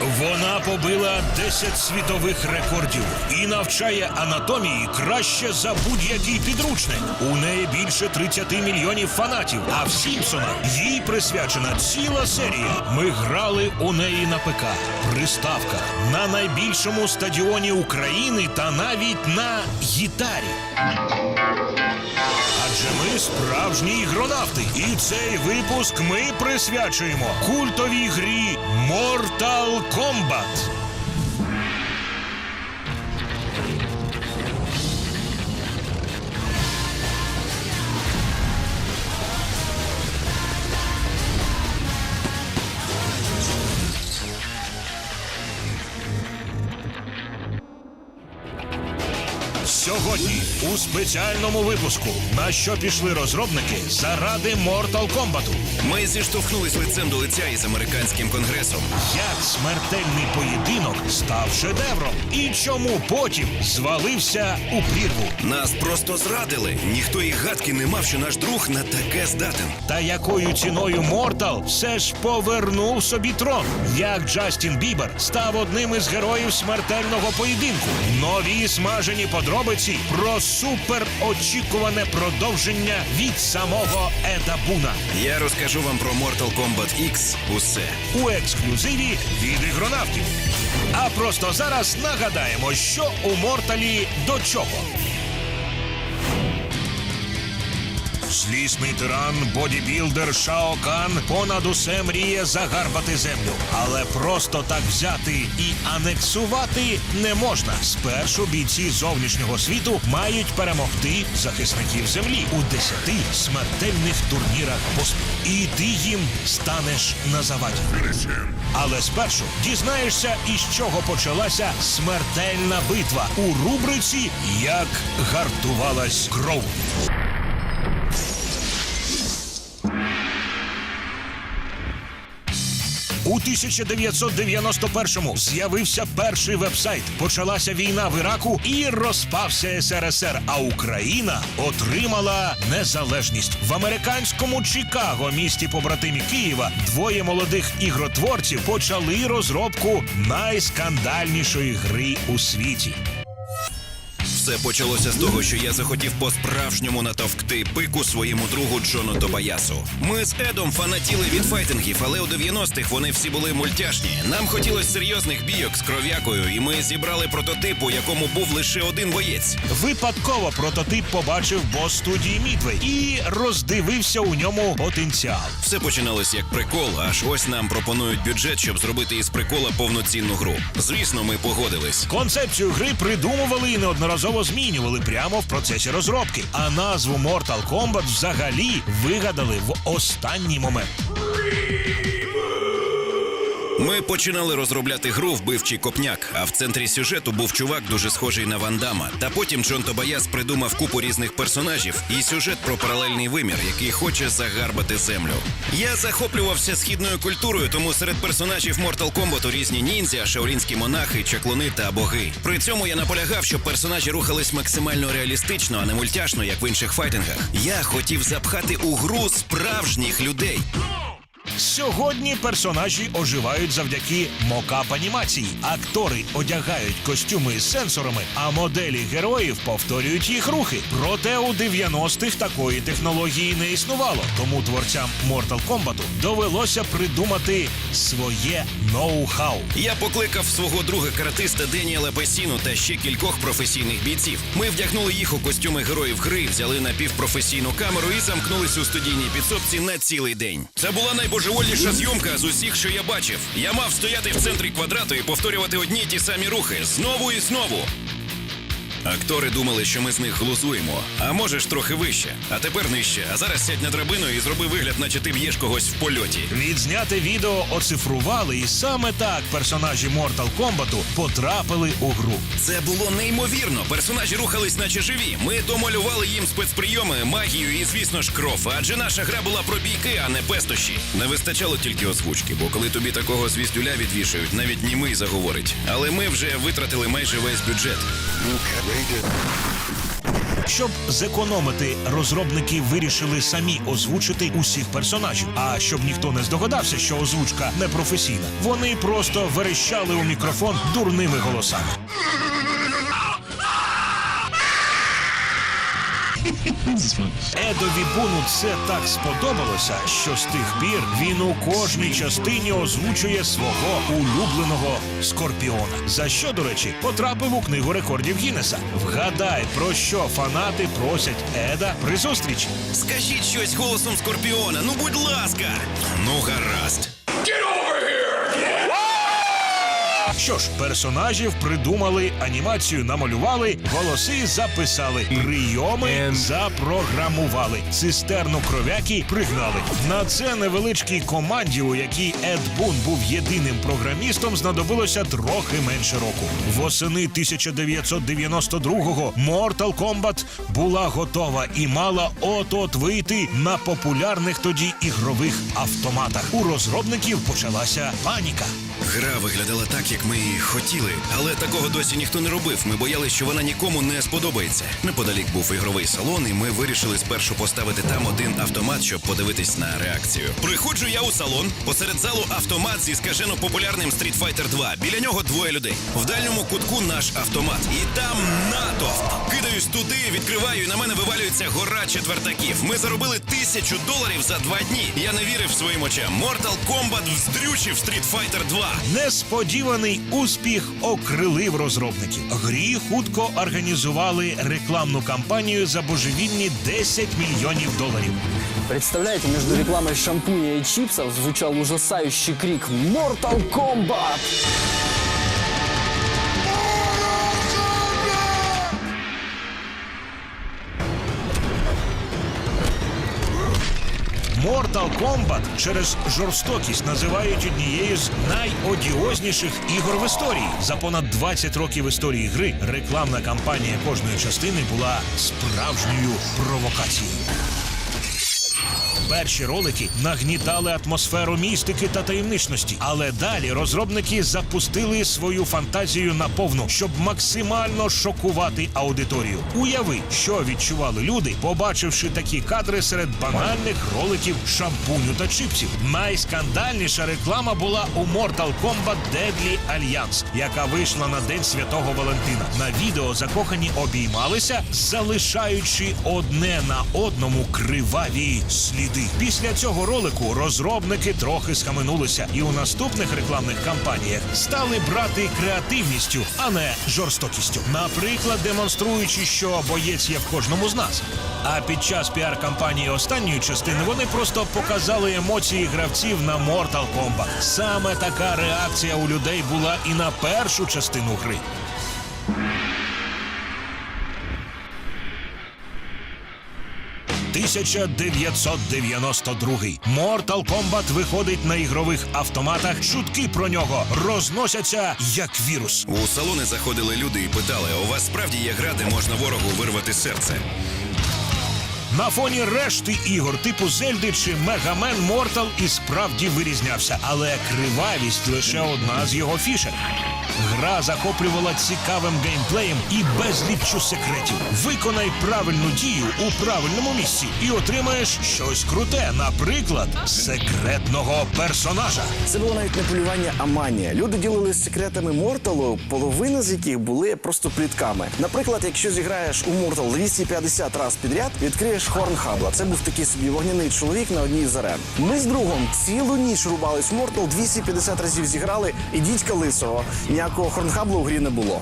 Вона побила 10 світових рекордів і навчає анатомії краще за будь-який підручник. У неї більше 30 мільйонів фанатів. А в Сімпсона їй присвячена ціла серія. Ми грали у неї на ПК, приставках, на найбільшому стадіоні України та навіть на гітарі. Адже ми справжні ігронавти, і цей випуск ми присвячуємо культовій грі Mortal Kombat. Сьогодні у спеціальному випуску на що пішли розробники заради Mortal Kombat. Ми зіштовхнулись лицем до лиця із американським конгресом. Як смертельний поєдинок став шедевром, і чому потім звалився у прірву. Нас просто зрадили. Ніхто і гадки не мав, що наш друг на таке здатен. Та якою ціною Мортал все ж повернув собі трон. Як Джастін Бібер став одним із героїв смертельного поєдинку. Нові смажені подробиці про суперочікуване продовження від самого Еда Буна. Я розкажу вам про Mortal Kombat X усе. у ексклюзиві від ігронавтів. А просто зараз нагадаємо, що у Морталі до чого. Злісний тиран, бодібілдер Шао Кан понад усе мріє загарбати землю. Але просто так взяти і анексувати не можна. Спершу бійці зовнішнього світу мають перемогти захисників землі у десяти смертельних турнірах поспіль. І ти їм станеш на заваді. Але спершу дізнаєшся, із чого почалася смертельна битва у рубриці Як гартувалась кров. У 1991-му з'явився перший вебсайт. Почалася війна в Іраку і розпався СРСР. А Україна отримала незалежність в американському Чикаго, місті побратимі Києва. Двоє молодих ігротворців почали розробку найскандальнішої гри у світі. Все почалося з того, що я захотів по-справжньому натовкти пику своєму другу Джону Тобаясу. Ми з Едом фанатіли від файтингів, але у 90-х вони всі були мультяшні. Нам хотілося серйозних бійок з кров'якою, і ми зібрали прототип, у якому був лише один боєць. Випадково прототип побачив бос студії Мідвей і роздивився у ньому потенціал. Все починалось як прикол, аж ось нам пропонують бюджет, щоб зробити із прикола повноцінну гру. Звісно, ми погодились. Концепцію гри придумували і неодноразово змінювали прямо в процесі розробки. А назву Mortal Kombat взагалі вигадали в останній момент. Ми починали розробляти гру вбивчий копняк, а в центрі сюжету був чувак дуже схожий на Вандама. Та потім Джон Тобаяс придумав купу різних персонажів і сюжет про паралельний вимір, який хоче загарбати землю. Я захоплювався східною культурою, тому серед персонажів Mortal Kombat різні ніндзя, шаолінські монахи, чаклуни та боги. При цьому я наполягав, щоб персонажі рухались максимально реалістично, а не мультяшно, як в інших файтингах. Я хотів запхати у гру справжніх людей. Сьогодні персонажі оживають завдяки мокап-анімації. Актори одягають костюми з сенсорами, а моделі героїв повторюють їх рухи. Проте у 90-х такої технології не існувало. Тому творцям Mortal Kombat довелося придумати своє ноу-хау. Я покликав свого друга каратиста Деніела Песіну та ще кількох професійних бійців. Ми вдягнули їх у костюми героїв гри, взяли напівпрофесійну камеру і замкнулись у студійній підсобці на цілий день. Це була найбожевольніша зйомка з усіх, що я бачив. Я мав стояти в центрі квадрату і повторювати одні й ті самі рухи знову і знову. Актори думали, що ми з них глузуємо, а можеш трохи вище, а тепер нижче. А зараз сядь на драбину і зроби вигляд, наче ти б'єш когось в польоті. Відзняте відео оцифрували, і саме так персонажі Mortal Kombat потрапили у гру. Це було неймовірно. Персонажі рухались, наче живі. Ми домалювали їм спецприйоми, магію і, звісно ж, кров. Адже наша гра була про бійки, а не пестощі. Не вистачало тільки озвучки, бо коли тобі такого звіздюля відвішують, навіть німий заговорить. Але ми вже витратили майже весь бюджет. Щоб зекономити, розробники вирішили самі озвучити усіх персонажів. А щоб ніхто не здогадався, що озвучка непрофесійна, вони просто верещали у мікрофон дурними голосами. Едові Буну це так сподобалося, що з тих пір він у кожній частині озвучує свого улюбленого скорпіона. За що, до речі, потрапив у книгу рекордів Гіннеса. Вгадай, про що фанати просять Еда при зустрічі. Скажіть щось голосом Скорпіона, ну будь ласка. Ну, гаразд. Що ж, персонажів придумали, анімацію намалювали, голоси записали, прийоми запрограмували, цистерну кров'яки пригнали. На це невеличкій команді, у якій Ед Бун був єдиним програмістом, знадобилося трохи менше року. Восени 1992-го Mortal Kombat була готова і мала от-от вийти на популярних тоді ігрових автоматах. У розробників почалася паніка. Гра виглядала так, як ми і хотіли, але такого досі ніхто не робив. Ми боялися, що вона нікому не сподобається. Неподалік був ігровий салон, і ми вирішили спершу поставити там один автомат, щоб подивитись на реакцію. Приходжу я у салон. Посеред залу автомат зі скажено популярним Street Fighter 2. Біля нього двоє людей. В дальньому кутку наш автомат. І там натовп. Кидаюсь туди, відкриваю, і на мене вивалюється гора четвертаків. Ми заробили тисячу доларів за два дні. Я не вірив своїм очам. Mortal Kombat вздрючив Street Fighter 2. Несподіваний успіх окрилив розробників. Грі хутко організували рекламну кампанію за божевільні 10 мільйонів доларів. Представляете, между рекламой шампуня и чипсов звучал ужасающий крик «Mortal Kombat!». Mortal Kombat через жорстокість називають однією з найодіозніших ігор в історії. За понад 20 років історії гри рекламна кампанія кожної частини була справжньою провокацією. Перші ролики нагнітали атмосферу містики та таємничності, але далі розробники запустили свою фантазію на повну, щоб максимально шокувати аудиторію. Уяви, що відчували люди, побачивши такі кадри серед банальних роликів шампуню та чипсів. Найскандальніша реклама була у Mortal Kombat Deadly Alliance, яка вийшла на День Святого Валентина. На відео закохані обіймалися, залишаючи одне на одному криваві сліди. Після цього ролику розробники трохи схаменулися і у наступних рекламних кампаніях стали брати креативністю, а не жорстокістю. Наприклад, демонструючи, що боєць є в кожному з нас. А під час піар-кампанії останньої частини вони просто показали емоції гравців на Mortal Kombat. Саме така реакція у людей була і на першу частину гри. «1992». Mortal Kombat виходить на ігрових автоматах. Чутки про нього розносяться як вірус. У салони заходили люди і питали: у вас справді є гра, де можна ворогу вирвати серце? На фоні решти ігор типу Зельди чи Мегамен Мортал і справді вирізнявся, але кривавість лише одна з його фішек. Гра захоплювала цікавим геймплеєм і безліччю секретів. Виконай правильну дію у правильному місці і отримаєш щось круте, наприклад, секретного персонажа. Це було навіть не полювання, а манія. Люди ділились секретами Морталу, половина з яких були просто плітками. Наприклад, якщо зіграєш у Мортал 250 раз підряд, відкриєш Хорнхабла. Це був такий собі вогняний чоловік на одній з арен. Ми з другом цілу ніч рубались в Мортал, 250 разів зіграли, і дідька лисого. Ніякого Хорнхабла у грі не було.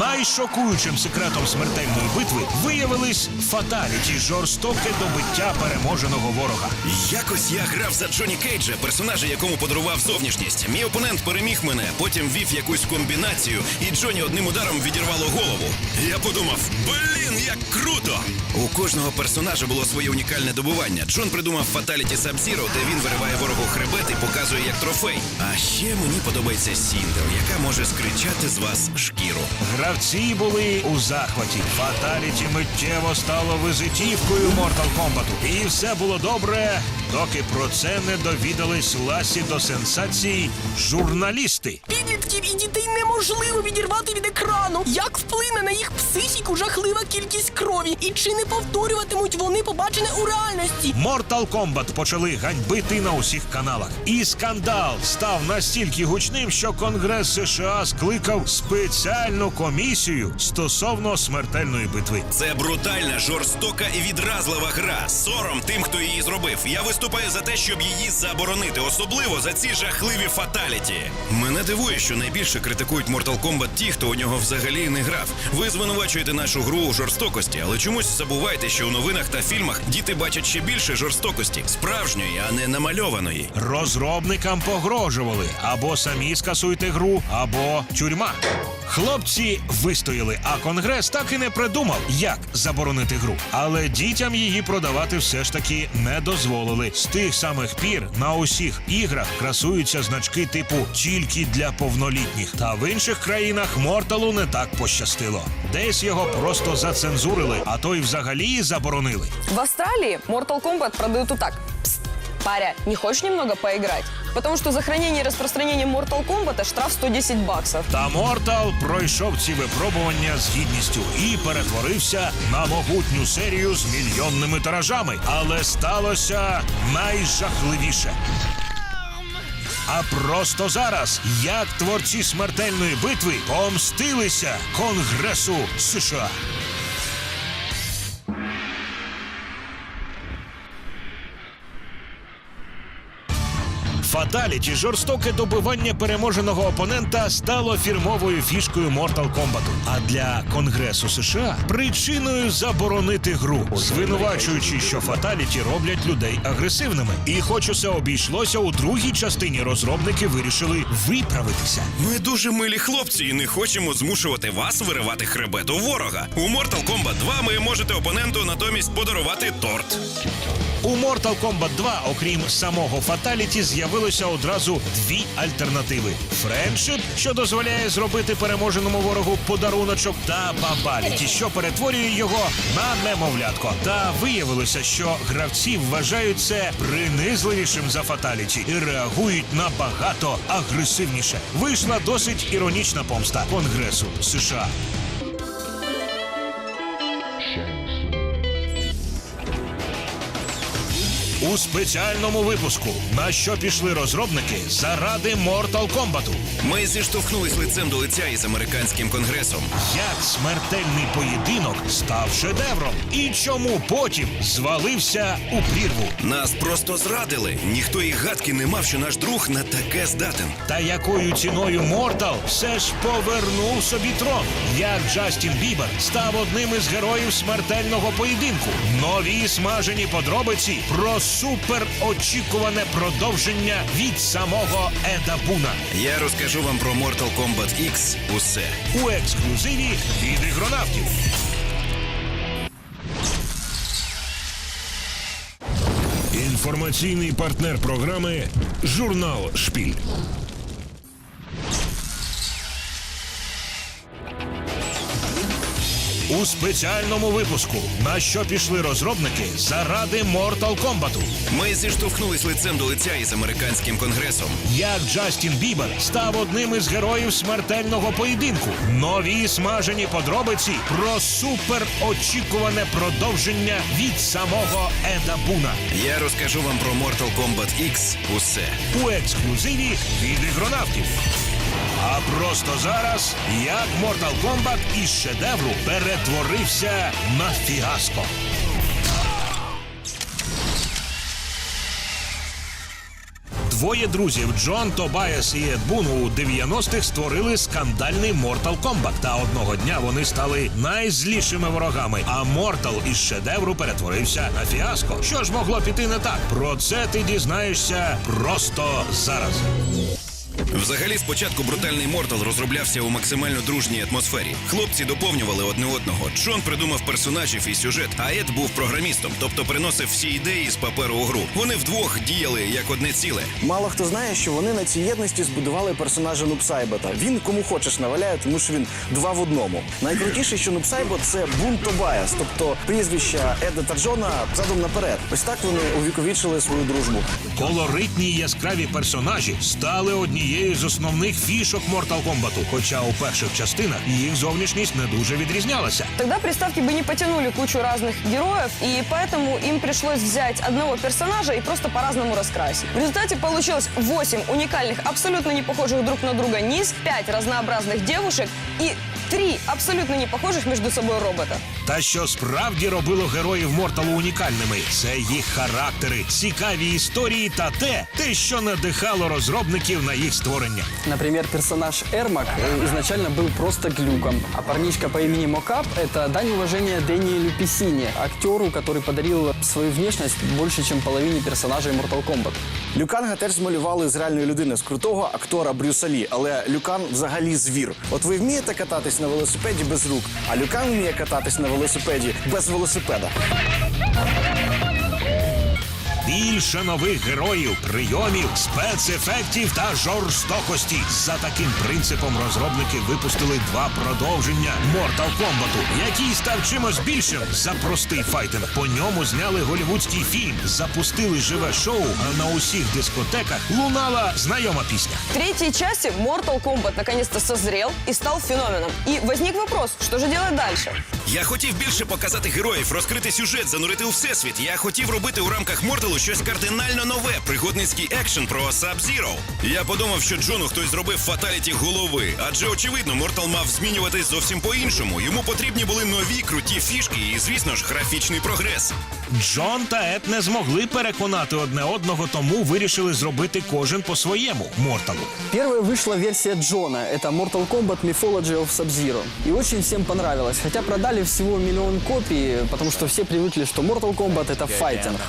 Найшокуючим секретом смертельної битви виявились фаталіті, жорстоке добиття переможеного ворога. Якось я грав за Джоні Кейджа, персонажа, якому подарував зовнішність. Мій опонент переміг мене, потім ввів якусь комбінацію, і Джоні одним ударом відірвало голову. Я подумав: блін, як круто! У кожного персонажа було своє унікальне добування. Джон придумав фаталіті Сабзіро, де він вириває ворогу хребет і показує як трофей. А ще мені подобається Сіндер, яка може скричати з вас шкіру. Гра Гравці були у захваті. Фаталіті миттєво стало визитівкою Mortal Kombat. І все було добре, доки про це не довідались ласі до сенсацій журналісти. Підлітків і дітей неможливо відірвати від екрану. Як вплине на їх психіку жахлива кількість крові? І чи не повторюватимуть вони побачене у реальності? Mortal Kombat почали ганьбити на усіх каналах. І скандал став настільки гучним, що Конгрес США скликав спеціальну комісію стосовно смертельної битви. Це брутальна, жорстока і відразлива гра. Сором тим, хто її зробив. Я виступаю за те, щоб її заборонити, особливо за ці жахливі фаталіті. Мене дивує, що найбільше критикують Mortal Kombat ті, хто у нього взагалі не грав. Ви звинувачуєте нашу гру у жорстокості, але чомусь забуваєте, що у новинах та фільмах діти бачать ще більше жорстокості, справжньої, а не намальованої. Розробникам погрожували або самі скасуйте гру, або тюрма. Хлопці вистояли, а конгрес так і не придумав, як заборонити гру. Але дітям її продавати все ж таки не дозволили. З тих самих пір на усіх іграх красуються значки типу тільки для повнолітніх. Та в інших країнах Морталу не так пощастило. Десь його просто зацензурили, а то й взагалі заборонили. В Австралии Mortal Kombat продают вот так. Паря, не хочешь немного поиграть? Потому что за хранение и распространение Mortal Kombat штраф 110 баксов. Та Мортал пройшов ці випробування з гідністю і перетворився на могутню серію з мільйонними тиражами. Але сталося найжахливіше. А просто зараз, як творці смертельної битви помстилися Конгресу США. Фаталіті жорстоке добивання переможеного опонента стало фірмовою фішкою Mortal Kombat. А для Конгресу США причиною заборонити гру, звинувачуючи, що фаталіті роблять людей агресивними. І хоч усе обійшлося, у другій частині розробники вирішили виправитися. Ми дуже милі хлопці і не хочемо змушувати вас виривати хребет у ворога. У Mortal Kombat 2 ви можете опоненту натомість подарувати торт. У Mortal Kombat 2, окрім самого Фаталіті, з'явилося одразу дві альтернативи: Френдшип, що дозволяє зробити переможеному ворогу подаруночок, та Бабаліті, що перетворює його на немовлятко. Та виявилося, що гравці вважають це принизливішим за Фаталіті і реагують набагато агресивніше. Вийшла досить іронічна помста Конгресу США. У спеціальному випуску на що пішли розробники заради Mortal Kombat. Ми зіштовхнулись лицем до лиця із американським конгресом. Як смертельний поєдинок став шедевром, і чому потім звалився у прірву? Нас просто зрадили. Ніхто і гадки не мав, що наш друг на таке здатен. Та якою ціною Мортал все ж повернув собі трон? Як Джастін Бібер став одним із героїв смертельного поєдинку? Нові смажені подробиці про суперочікуване продовження від самого Еда Буна. Я розкажу вам про Mortal Kombat X усе. у ексклюзиві від ігронавтів. Інформаційний партнер програми Журнал Шпіль. У спеціальному випуску на що пішли розробники заради Mortal Kombat. Ми зіштовхнулись лицем до лиця із американським конгресом. Як Джастін Бібер став одним із героїв смертельного поєдинку. Нові смажені подробиці про суперочікуване продовження від самого Еда Буна Я розкажу вам про Mortal Kombat X усе. у ексклюзиві від ігронавтів. А просто зараз як Mortal Kombat із шедевру перетворився на фіаско. Двоє друзів Джон Тобайас і Ед Бун у 90-х створили скандальний Mortal Kombat. Та одного дня вони стали найзлішими ворогами. А Mortal із шедевру перетворився на фіаско. Що ж могло піти не так? Про це ти дізнаєшся просто зараз. Взагалі, спочатку брутальний Мортал розроблявся у максимально дружній атмосфері. Хлопці доповнювали одне одного. Джон придумав персонажів і сюжет, а Ед був програмістом, тобто приносив всі ідеї з паперу у гру. Вони вдвох діяли як одне ціле. Мало хто знає, що вони на цій єдності збудували персонажа Нупсайбота. Він кому хочеш наваляє, тому що він два в одному. Найкрутіше, що Нупсайбот це Бун Тобаяс, тобто прізвища Еда та Джона задом наперед. Ось так вони увіковічили свою дружбу. Колоритні яскраві персонажі стали однією з основних фішок Mortal Kombat, хоча у перших частинах їх зовнішність не дуже відрізнялася. Тогда приставки бы не потянули кучу разных героев, и поэтому им пришлось взять одного персонажа и просто по-разному раскрасить. В результате получилось 8 уникальных, абсолютно не похожих друг на друга низ, 5 разнообразных девушек и три абсолютно не похожих между собой робота. Та що справді робило героїв Морталу унікальними, це їх характери, цікаві історії та те, те, що надихало розробників на їх створення. Например, персонаж Эрмак э, изначально был просто глюком, а парнишка по имени Мокап – это дань уважения Дэниелю Писине, актеру, который подарил свою внешность больше, чем половине персонажей Mortal Kombat. Люканга теж змалювали з реальної людини, з крутого актора Брюса Лі, але Люкан взагалі звір. От ви вмієте кататись На велосипеді без рук, а Люка вміє кататись на велосипеді без велосипеда. Більше нових героїв, прийомів, спецефектів та жорстокості. За таким принципом розробники випустили два продовження Mortal Kombat, який став чимось більшим за простий файтинг. По ньому зняли голівудський фільм, запустили живе шоу, а на усіх дискотеках лунала знайома пісня. В третьей части Mortal Kombat наконец-то созрел и стал феноменом. И возник вопрос, что же делать дальше? Я хотів більше показати героїв, розкрити сюжет, занурити у всесвіт. Я хотів робити у рамках Морталу щось кардинально нове, пригодницький екшен про Sub-Zero. Я подумав, що Джону хтось зробив фаталіті голови, адже очевидно, Мортал мав змінюватись зовсім по-іншому. Йому потрібні були нові круті фішки і, звісно ж, графічний прогрес. Джон та Ед не змогли переконати одне одного, тому вирішили зробити кожен по-своєму Морталу. Первая вышла версия Джона, это Mortal Kombat Mythology of Sub-Zero. И очень всем понравилось, хотя продали всего миллион копий, потому что все привыкли, что Mortal Kombat это файтинг.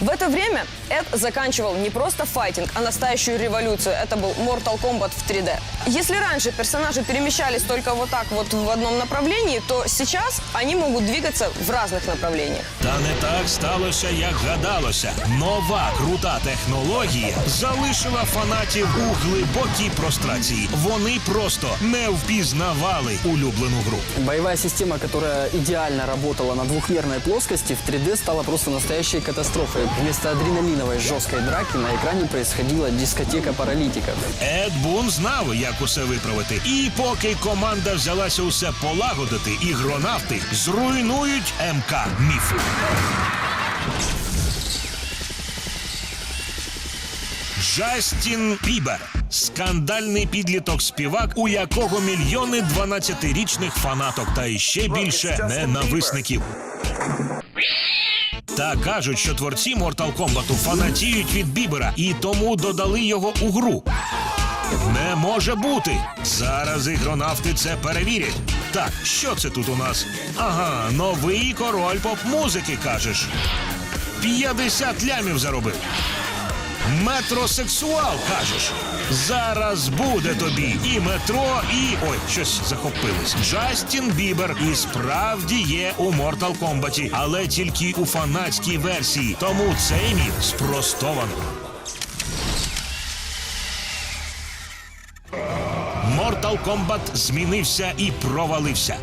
В это время Эд заканчивал не просто файтинг, а настоящую революцию. Это был Mortal Kombat в 3D. Если раньше персонажи перемещались только вот так вот в одном направлении, то сейчас они могут двигаться в разных направлениях. Та не так сталося, як гадалося. Нова крута технологія залишила фанатів у глибокій прострації. Вони просто не впізнавали улюблену гру. Боевая система, которая идеально работала на двухмерной плоскости, в 3D стала просто настоящей катастрофой. Вместо адреналиновой жесткой драки на экране происходила дискотека паралитиков. Ед Бун знав, як усе виправити. І поки команда взялася усе полагодити, ігронавти зруйнують МК Міф. Джастін Бібер. Скандальний підліток-співак, у якого мільйони 12-річних фанаток та іще більше ненависників. Та кажуть, що творці Mortal Kombat фанатіють від Бібера і тому додали його у гру. Не може бути. Зараз ігронавти це перевірять. Так, що це тут у нас? Ага, новий король поп-музики, кажеш. 50 лямів заробив. Метросексуал, кажеш. Зараз буде тобі і метро, і. Ой, щось захопилось. Джастін Бібер і справді є у Mortal Kombat, але тільки у фанатській версії. Тому цей міф спростовано. Mortal Kombat змінився і провалився.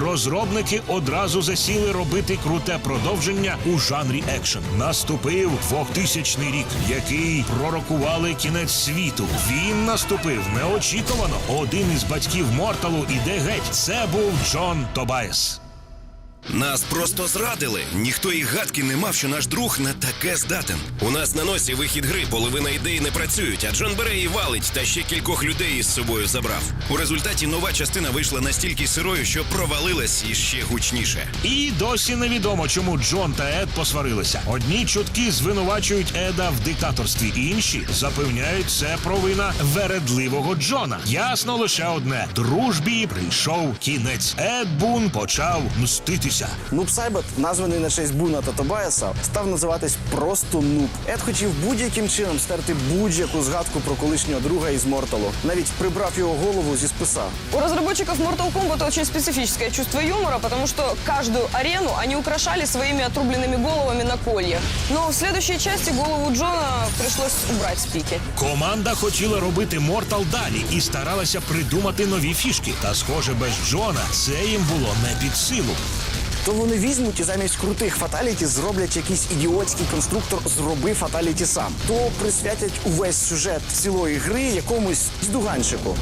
Розробники одразу засіли робити круте продовження у жанрі екшен. Наступив 2000 рік, який пророкували кінець світу. Він наступив неочікувано. Один із батьків Морталу іде геть. Це був Джон Тобайс. Нас просто зрадили. Ніхто і гадки не мав, що наш друг на таке здатен. У нас на носі вихід гри, половина ідей не працюють, а Джон бере і валить, та ще кількох людей із собою забрав. У результаті нова частина вийшла настільки сирою, що провалилась іще гучніше. І досі невідомо, чому Джон та Ед посварилися. Одні чутки звинувачують Еда в диктаторстві, інші запевняють, це провина вередливого Джона. Ясно лише одне: дружбі прийшов кінець. Ед Бун почав мститися. Боротися. Нуб Сайбат, названий на честь Буна та Тобаяса, став називатись просто Нуб. Ед хотів будь-яким чином стерти будь-яку згадку про колишнього друга із Морталу. Навіть прибрав його голову зі списа. У разработчиков Mortal Kombat очень специфическое чувство юмора, потому что каждую арену они украшали своими отрубленными головами на кольях. Но в следующей части голову Джона пришлось убрать с пики. Команда хотіла робити Мортал далі і старалася придумати нові фішки. Та, схоже, без Джона це їм було не під силу То вони візьмуть і замість крутих фаталіті зроблять якийсь ідіотський конструктор зроби фаталіті сам. То присвятять увесь сюжет цілої гри якомусь здуганчику.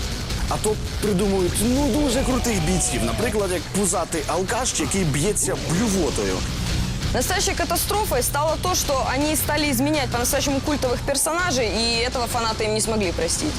А то придумують ну дуже крутих бійців, наприклад, як пузатий алкаш, який б'ється блювотою. Настоящей катастрофой стало то, что они стали изменять по-настоящему культовых персонажей, и этого фанаты им не смогли простить.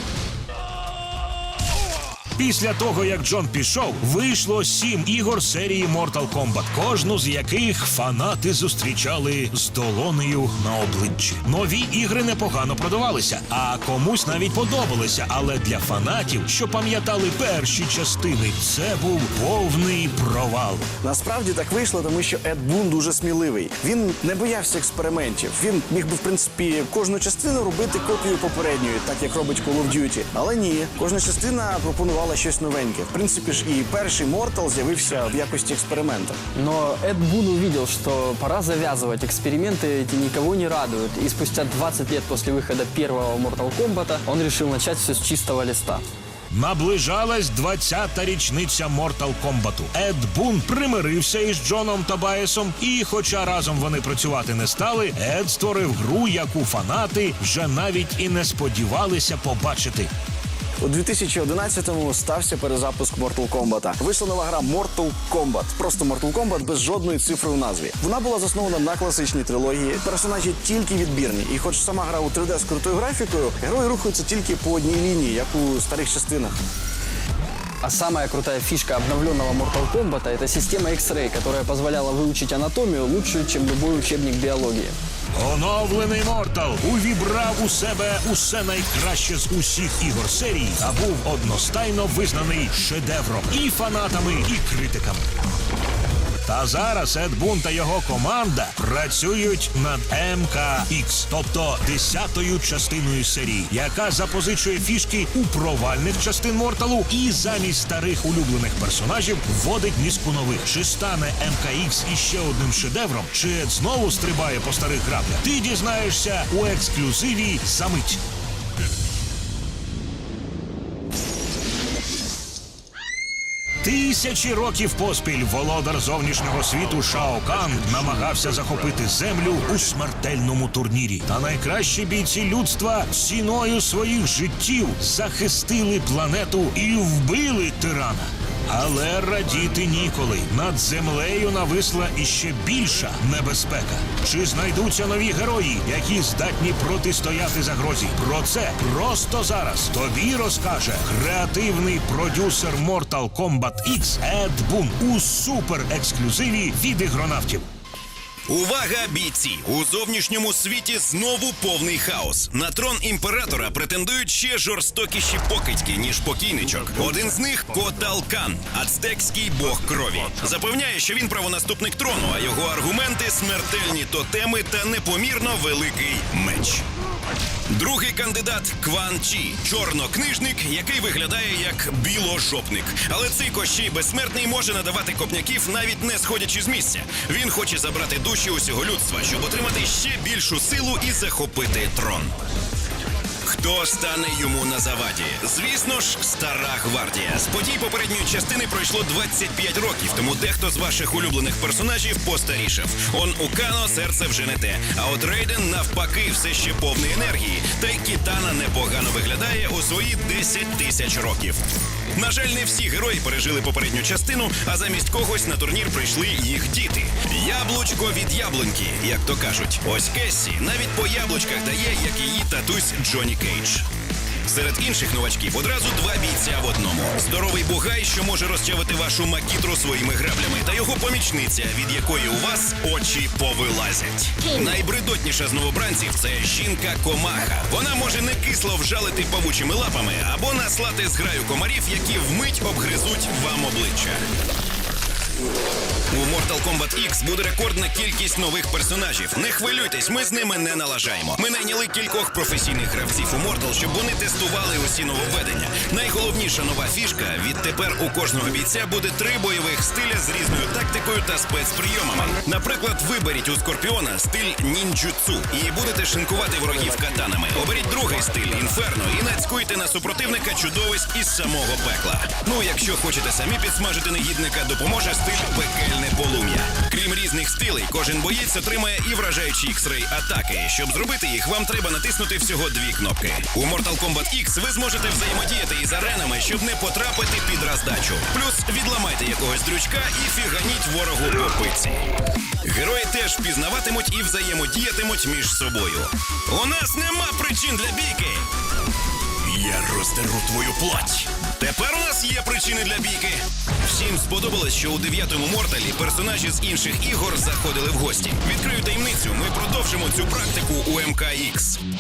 Після того, як Джон пішов, вийшло сім ігор серії Mortal Kombat, кожну з яких фанати зустрічали з долонею на обличчі. Нові ігри непогано продавалися, а комусь навіть подобалися. Але для фанатів, що пам'ятали перші частини, це був повний провал. Насправді так вийшло, тому що Ед Бун дуже сміливий. Він не боявся експериментів. Він міг би, в принципі, кожну частину робити копію попередньої, так як робить Call of Duty. Але ні, кожна частина пропонувала щось новеньке. В принципі ж і перший Mortal з'явився в якості експеримента. Но Эд Бун увидел, что пора завязывать. Эксперименты эти никого не радуют. И спустя 20 лет после выхода первого Mortal Kombat он решил начать все с чистого листа. Наближалась 20-та річниця Mortal Kombatу. Ед Бун примирився із Джоном Тобаєсом, і, хоча разом вони працювати не стали, Ед створив гру, яку фанати вже навіть і не сподівалися побачити. У 2011-му стався перезапуск Mortal Kombat. Вийшла нова гра Mortal Kombat. Просто Mortal Kombat без жодної цифри у назві. Вона була заснована на класичній трилогії. Персонажі тільки відбірні. І хоч сама гра у 3D з крутою графікою, герої рухаються тільки по одній лінії, як у старих частинах. А самая крутая фишка обновленного Mortal Kombat это система X-Ray, которая позволяла выучить анатомию лучше, чем любой учебник биологии. Оновлений Мортал увібрав у себе усе найкраще з усіх ігор серії та був одностайно визнаний шедевром і фанатами, і критиками. Та зараз Ед Бун та його команда працюють над МКХ, тобто десятою частиною серії, яка запозичує фішки у провальних частин Морталу і замість старих улюблених персонажів вводить низку нових. Чи стане МКХ іще одним шедевром, чи Ед знову стрибає по старих граблях? Ти дізнаєшся у ексклюзиві за мить. Тисячі років поспіль володар зовнішнього світу Шао Кан намагався захопити землю у смертельному турнірі. Та найкращі бійці людства ціною своїх життів захистили планету і вбили тирана. Але радіти ніколи над землею нависла іще більша небезпека. Чи знайдуться нові герої, які здатні протистояти загрозі? Про це просто зараз тобі розкаже креативний продюсер Mortal Kombat X Ед Бун у суперексклюзиві від ігронавтів. Увага, бійці! У зовнішньому світі знову повний хаос. На трон імператора претендують ще жорстокіші покидьки, ніж покійничок. Один з них Коталкан, ацтекський бог крові. Запевняє, що він правонаступник трону, а його аргументи смертельні тотеми та непомірно великий меч. Другий кандидат Кван Чі, чорнокнижник, який виглядає як біложопник. Але цей кощій безсмертний може надавати копняків, навіть не сходячи з місця. Він хоче забрати душі усього людства, щоб отримати ще більшу силу і захопити трон. Хто стане йому на заваді? Звісно ж, стара гвардія. З подій попередньої частини пройшло 25 років, тому дехто з ваших улюблених персонажів постарішав. Он у Кано серце вже не те. А от Рейден навпаки все ще повний енергії. Та й Кітана непогано виглядає у свої 10 тисяч років. На жаль, не всі герої пережили попередню частину, а замість когось на турнір прийшли їх діти. Яблучко від яблуньки, як то кажуть. Ось Кессі навіть по яблучках дає, як її татусь Джонні Кейдж. Серед інших новачків одразу два бійця в одному: здоровий бугай, що може розчавити вашу макітру своїми граблями, та його помічниця, від якої у вас очі повилазять. Найбридотніша з новобранців це жінка комаха. Вона може не кисло вжалити павучими лапами або наслати зграю комарів, які вмить обгризуть вам обличчя. У Mortal Kombat X буде рекордна кількість нових персонажів. Не хвилюйтесь, ми з ними не налажаємо. Ми найняли кількох професійних гравців у Mortal, щоб вони тестували усі нововведення. Найголовніша нова фішка відтепер у кожного бійця буде три бойових стиля з різною тактикою та спецприйомами. Наприклад, виберіть у Скорпіона стиль нінджутсу і будете шинкувати ворогів катанами. Оберіть другий стиль інферно і нацькуйте на супротивника чудовиськ із самого пекла. Ну, якщо хочете самі підсмажити негідника, допоможе стиль пекельне полум'я. Крім різних стилей, кожен боєць отримає і вражаючі X-Ray атаки. Щоб зробити їх, вам треба натиснути всього дві кнопки. У Mortal Kombat X ви зможете взаємодіяти із аренами, щоб не потрапити під роздачу. Плюс відламайте якогось дрючка і фіганіть ворогу по пиці. Герої теж впізнаватимуть і взаємодіятимуть між собою. У нас нема причин для бійки. Я роздеру твою плоть. Тепер у нас є причини для бійки. Всім сподобалось, що у дев'ятому морталі персонажі з інших ігор заходили в гості. Відкрию таємницю. Ми продовжимо цю практику у МКХ.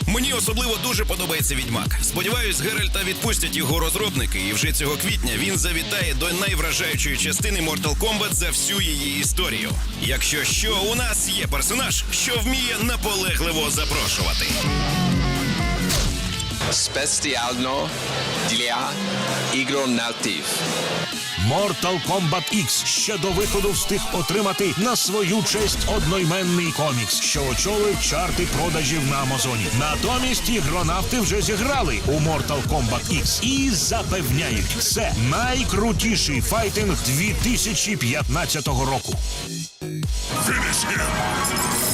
Мені особливо дуже подобається відьмак. Сподіваюсь, Геральта відпустять його розробники, і вже цього квітня він завітає до найвражаючої частини Mortal Kombat за всю її історію. Якщо що, у нас є персонаж, що вміє наполегливо запрошувати. Specialno для ігронавтів. Mortal Kombat X ще до виходу встиг отримати на свою честь одноіменний комікс, що очолив чарти продажів на Амазоні. Натомість ігронавти вже зіграли у Mortal Kombat X і запевняють, це найкрутіший файтинг 2015 року. Finish him!